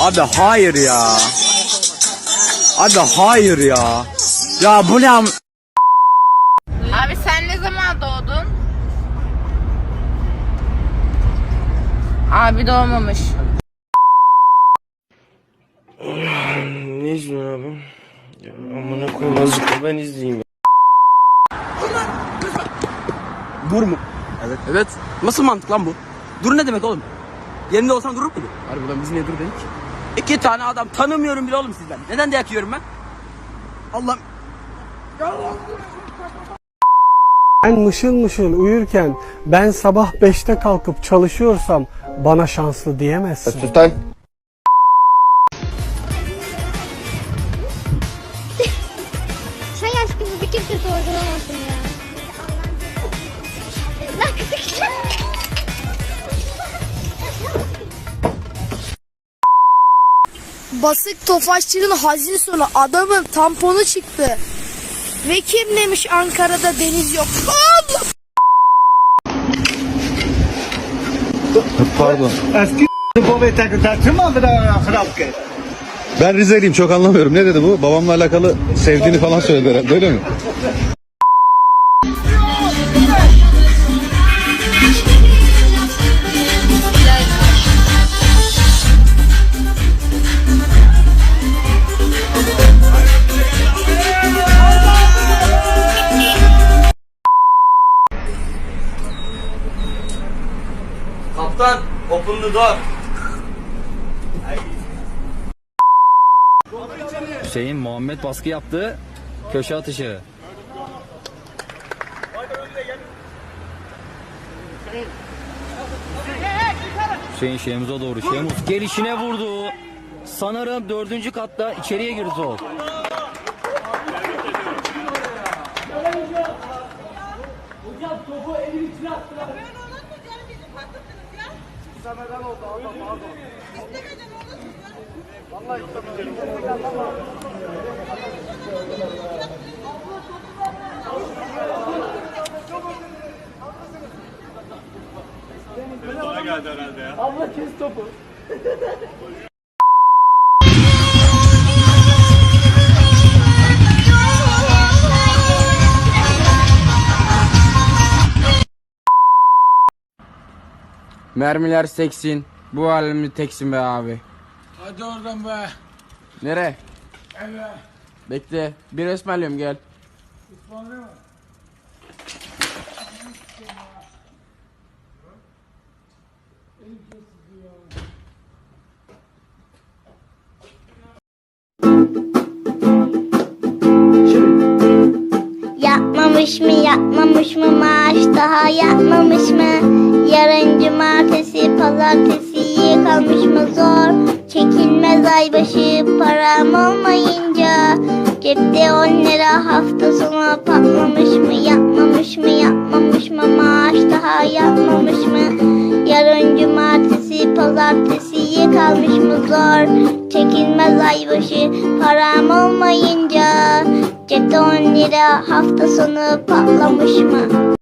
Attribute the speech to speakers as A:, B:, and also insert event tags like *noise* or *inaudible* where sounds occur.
A: Abi hayır ya. Abi hayır ya. Ya bu ne am...
B: Abi sen ne zaman doğdun? Abi doğmamış.
C: Ne izliyorsun abi? Ya amına koyayım azıcık ben izleyeyim.
A: Dur mu? Evet. Evet. Nasıl mantık lan bu? Dur ne demek oğlum? Yerinde olsan durur muydun? Harbiden biz niye dur dedik? İki tane adam tanımıyorum bile oğlum sizden. Neden dayak yiyorum ben? Allah'ım.
D: Ben mışıl mışıl uyurken ben sabah 5'te kalkıp çalışıyorsam bana şanslı diyemezsin.
E: Çay aşkımı bir kimse sorgulamasın ya.
F: Basık Tofaşçı'nın hazin sonu adamın tamponu çıktı. Ve kim demiş Ankara'da deniz yok. Allah! *laughs*
G: Ben Rizeliyim çok anlamıyorum. Ne dedi bu? Babamla alakalı sevdiğini falan söyledi herhalde öyle mi?
A: Kaptan, open the door.
H: Hüseyin Muhammed baskı yaptı. Köşe atışı. Hüseyin Şemuz'a doğru. Şemuz gelişine vurdu. Sanırım dördüncü katta içeriye girdi top.
A: Mermiler seksin. Bu halimde teksin be abi.
I: Hadi oradan be.
A: Nere?
I: Eve.
A: Bekle. Bir ısmarlıyorum gel.
I: Ismarlıyor mu?
E: Yapmamış mı yapmamış mı maaş daha yapmamış mı? Yarın cumartesi pazartesi kalmış mı zor? Çekilmez aybaşı param olmayınca Cepte on lira hafta sonu patlamış mı? Yapmamış mı yapmamış mı maaş daha yapmamış mı? Yarın cumartesi pazartesi kalmış mı zor? Çekilmez aybaşı param olmayınca Cepte on lira hafta sonu patlamış mı?